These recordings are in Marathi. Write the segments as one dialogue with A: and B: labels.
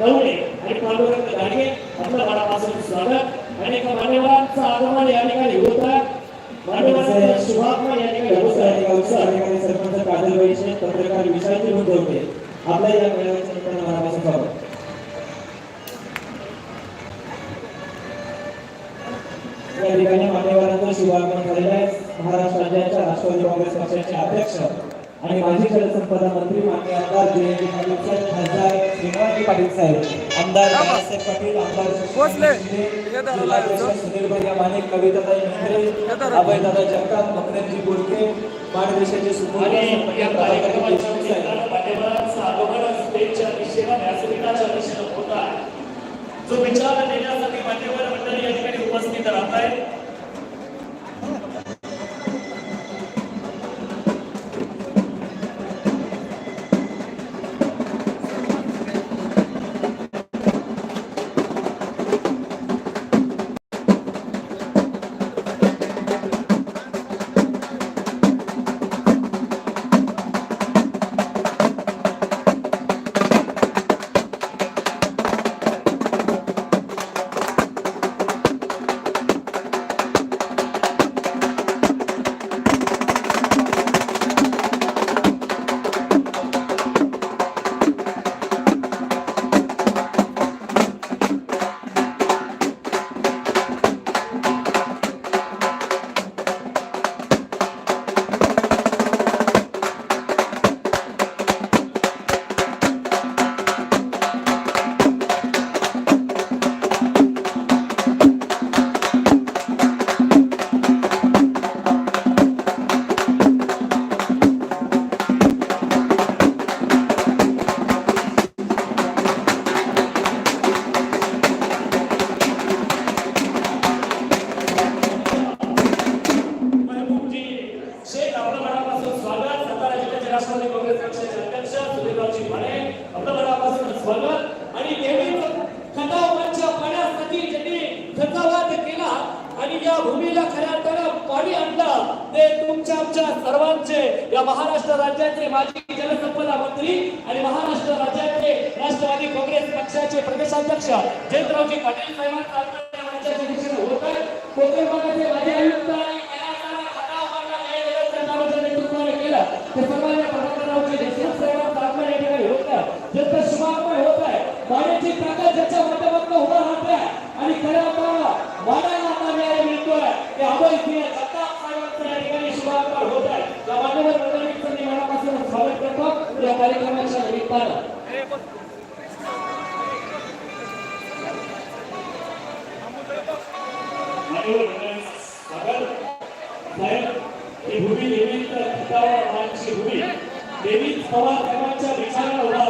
A: नवणे आणि पांडुरंग घाडगे आपलं मनापासून स्वागत. आणि एका मान्यवरांचं आगमन या ठिकाणी होत आहे. मान्यवरांचं शुभागमन या ठिकाणी होत आहे.
B: गावचे अधिकारी सरपंच पत्रकार आपल्या या मेळाव्याच्या निमित्तानं मनापासून स्वागत. या ठिकाणी मान्यवरांचं शुभागमन झालेलं आहे. महाराष्ट्र राज्याच्या राष्ट्रवादी काँग्रेस पक्षाचे अध्यक्ष आणि माजी जलसंपदा मंत्री मान्य आमदार जयंती पाटील साहेब खासदार श्रीनिवासजी पाटील साहेब आमदार बाळासाहेब पाटील आमदार. सुनील भैया माने कविताताई
C: धरायला.
B: अभयदादा जगताप मकरंजी
A: जो विचार देण्यासाठी मान्यवर मंडळी या ठिकाणी उपस्थित राहत आहे. राष्ट्रवादी काँग्रेस पक्षाचे अध्यक्ष सुधीररावजी माने आपलं मनापासून स्वागत. आणि नेहमीच खटाव पाण्यासाठी ज्यांनी खतावाद केला आणि या भूमीला खऱ्या अर्थानं पाणी आणलं ते तुमच्या आमच्या सर्वांचे या महाराष्ट्र राज्याचे माजी जलसंपदा मंत्री आणि महाराष्ट्र राज्याचे राष्ट्रवादी काँग्रेस पक्षाचे प्रदेशाध्यक्ष जयंतरावजी पाटील साहेबांचा होत आहे. कोकण भागाचे माजी आयुक्त आणि खऱ्या खटाव मांडला न्याय देण्याचं नावाचं नेतृत्वाने केलं ते सर्वांना प्रधानमंत्र्यांचे देशमुख साहेबांचं आगमन या ठिकाणी होत आहे ज्यांचं शुभागमन होत आहे पाण्याची ताकद ज्याच्या माध्यमातून उभं राहते आणि खऱ्या अर्थानं वाड्याला आता न्याय मिळतोय ते अभय सिंह जगताप साहेबांचं या ठिकाणी शुभागमन होत आहे या मान्यवर मंडळींचं मी मनापासून स्वागत करतो या कार्यक्रमाच्या निमित्तानं मान्यवर मंडळी स्वागत साहेब ही भूमी नेहमीच खतावर राहण्याची हो, म्हणजे भूमी पवार साहेबांच्या विचाराला उभा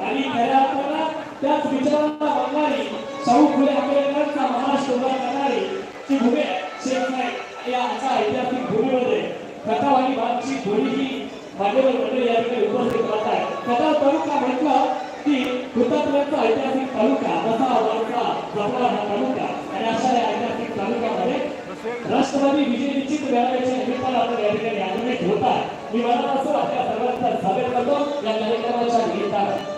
A: आणि खऱ्या अर्थानं त्याच विचारांना मानणारी शाहू फुले आंबेडकरांचा महाराष्ट्र उभा करणारी ती भूमी आहे शेख नाईक या अशा ऐतिहासिक भूमीमध्ये आणि भागची भूमी ही मान्यवर मंडळी या ठिकाणी उपस्थित राहत आहे खताव तालुका म्हटलं की हुतात्म्याचा ऐतिहासिक तालुका वसा वरचा जपला हा तालुका आणि अशा या ऐतिहासिक तालुक्यामध्ये राष्ट्रवादी विजय निश्चित मेळाव्याच्या निमित्तानं आपण या ठिकाणी आनंदित होत आहे मी असं आपल्या सर्वांचा स्वागत करतो. या कार्यक्रमाच्या निमित्तानं.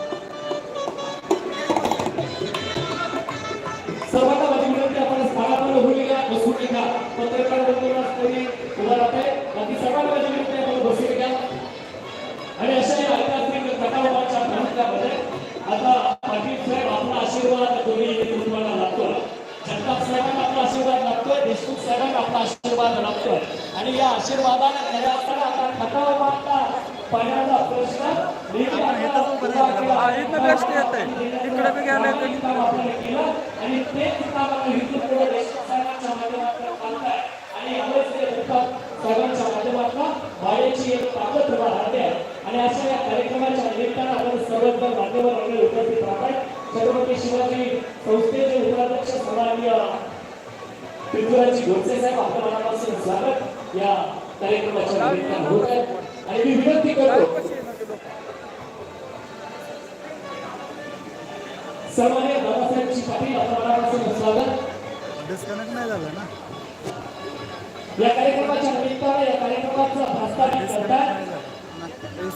A: देशमुख साहेबांना आपला आशीर्वाद लागतोय आणि या आशीर्वादाने खऱ्या अर्थानं आता खतावाचा पाण्याचा प्रश्न आणि आपण तेच काम आपण साहेबांच्या माध्यमातून वाड्याची एक ताकद उभा राहते. आणि अशा या कार्यक्रमाच्या निमित्तानं आपण वगैरे उपस्थित राहतात छत्रपती शिवाजी संस्थेचे उपाध्यक्ष सन्माननीय पृथ्वीराजी गोडसे साहेब आपल्या मनापासून स्वागत. या कार्यक्रमाच्या निमित्तानं होत आहे. आणि मी विनंती करतो सन्मान्य बाबासाहेबची पाटील आपल्या मनापासून स्वागत.
C: डिस्कनेक्ट नाही झालं ना?
A: या कार्यक्रमाच्या निमित्तानं या कार्यक्रमाचा प्रस्तावित करतात.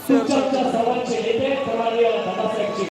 A: तुमच्या सर्वांचे नेते सन्माननीय दादासाहेबजी